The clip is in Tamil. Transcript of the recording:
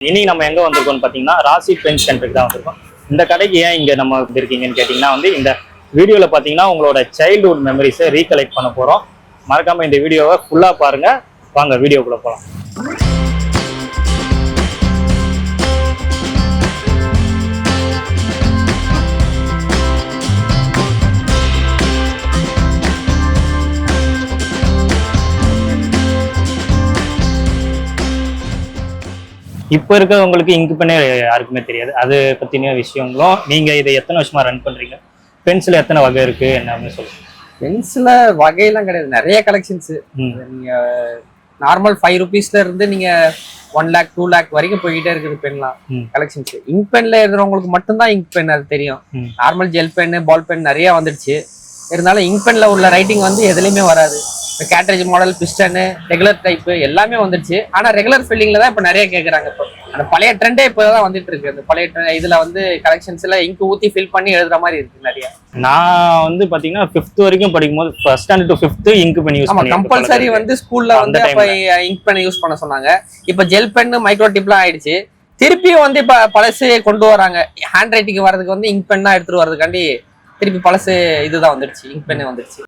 இன்னைக்கு நம்ம எங்க வந்திருக்கோம்னு பாத்தீங்கன்னா ராசி பென் சென்டருக்கு தான் வந்திருக்கோம். இந்த கடைக்கு ஏன் இங்க நம்ம வந்திருக்கீங்கன்னு கேட்டீங்கன்னா வந்து இந்த வீடியோல பாத்தீங்கன்னா உங்களோட சைல்டுஹுட் மெமரிஸை ரீகலெக்ட் பண்ண போறோம். மறக்காம இந்த வீடியோவை ஃபுல்லா பாருங்க. வாங்க வீடியோக்குள்ள போகலாம் இப்போ இருக்கிறவங்களுக்கு இங்கு பண்ணே யாருக்குமே தெரியாது. அது பத்தின விஷயங்களும் நீங்க இதை எத்தனை வருஷமா ரன் பண்றீங்க? பென்சில் எத்தனை வகை இருக்கு? என்னன்னு சொல்லுங்க. பென்சில வகையெல்லாம் கிடையாது. நிறைய கலெக்ஷன்ஸ் ம். நீங்க நார்மல் ஃபைவ் ருபீஸ்ல இருந்து நீங்க ஒன் லேக் டூ லேக் வரைக்கும் போய்கிட்டே இருக்குது பென்லாம். கலெக்ஷன்ஸ் இங்க் பென்ல எழுதுறவங்களுக்கு மட்டும்தான் இங்க் பென் அது தெரியும். Normal gel pen ball pen நிறைய வந்துடுச்சு. இருந்தாலும் இங்க் பென்ல உள்ள ரைட்டிங் வந்து எதுலையுமே வராது. Cartridge model piston regular type எல்லாமே வந்துடுச்சு ஆனா ரெகுலர் ஃபில்லிங்ல தான் இப்போ நிறைய கேட்குறாங்க இப்போ. அந்த பழைய ட்ரெண்டே இப்போ தான் வந்துட்டு இருக்கு. அந்த பழைய trend- இதுல வந்து கலெக்ஷன்ஸ்ல இங்க் ஊத்தி ஃபில் பண்ணி எழுதுற மாதிரி இருக்கு நிறைய. நான் வந்து பாத்தீங்கன்னா ஃபிஃப்த் வரைக்கும் படிக்கும்போது first standard to fifth ink பண்ணி யூஸ் பண்ணி கம்பல்சரி வந்து ஸ்கூல்ல வந்து அப்ப இங்க் பென் யூஸ் பண்ண சொன்னாங்க. இப்ப ஜெல் பென் மைக்ரோ டிப்லாம் ஆயிடுச்சு. திருப்பியும் வந்து இப்ப பழசு கொண்டு வராங்க. ஹேண்ட் ரைட்டிங் வர்றதுக்கு வந்து இங்க் பென் தான் எடுத்துட்டு வர்றதுக்காண்டி திருப்பி பழசு இதுதான் வந்துடுச்சு இங்க் பென் வந்துடுச்சு